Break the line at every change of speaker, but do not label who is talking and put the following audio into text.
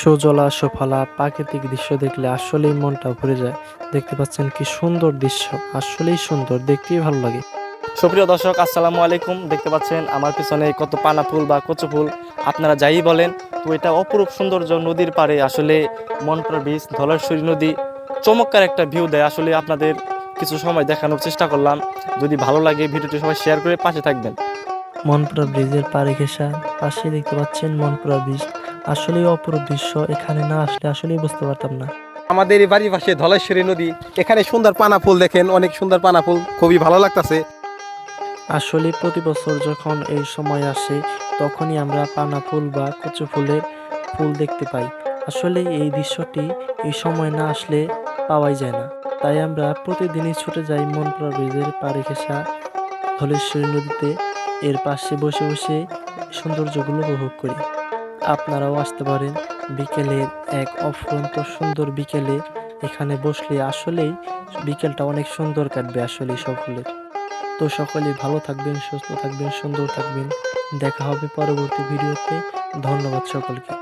সুজলা সুফলা প্রাকৃতিক দৃশ্য দেখলে আসলেই মনটা ভরে যায়। দেখতে পাচ্ছেন কি সুন্দর দৃশ্য আসলেই সুন্দর দেখতেই ভালো লাগে।
সুপ্রিয় দর্শক আসসালামু আলাইকুম। দেখতে পাচ্ছেন আমার পিছনে কত পানা ফুল বা কচু ফুল। আপনারা যাই বলেন তো এটা অপরূপ সৌন্দর্য নদীর পাড়ে আসলে মনপুরা বীচ ধলেশ্বরী নদী। চমৎকার একটা ভিউ দেয়। আসলে আপনাদের কিছু সময় দেখানোর চেষ্টা করলাম। যদি ভালো লাগে ভিডিওটি সবাই শেয়ার করে পাশে থাকবেন।
মনপুরা ব্রিজের পাড়ে ঘেঁষা পাশে দেখতে পাচ্ছেন মনপুরা ব্রিজ। আসলেই অপরূপ দৃশ্য এখানে না আসলে আসলেই বুঝতে পারতাম না।
আমাদের এই বাড়ির পাশে ধলেশ্বরী নদী এখানে সুন্দর পানা ফুল দেখেন অনেক সুন্দর পানা ফুল খুবই ভালো লাগতেছে।
আসলে প্রতি বছর যখন এই সময় আসে তখনই আমরা পানা ফুল বা কচু ফুলের ফুল দেখতে পাই। আসলে এই দৃশ্যটি এই সময় না আসলে পাওয়াই যায় না। তাই আমরা প্রতিদিনই ছুটে যাই মনপুরা ব্রিজের পাড়ে ঘেঁষা ধলেশ্বরী নদীতে। এর পাশে বসে বসে সৌন্দর্যগুলো উপভোগ করি। আপনারাও আসতে পারেন। বিকেলের এক অফুরন্ত সুন্দর বিকেলে এখানে বসলে আসলেই বিকেলটা অনেক সুন্দর কাটবে আসলে সকলে তো সকলে ভালো থাকবেন, সুস্থ থাকবেন, সুন্দর থাকবেন। দেখা হবে পরবর্তী ভিডিওতে। ধন্যবাদ সকলকে।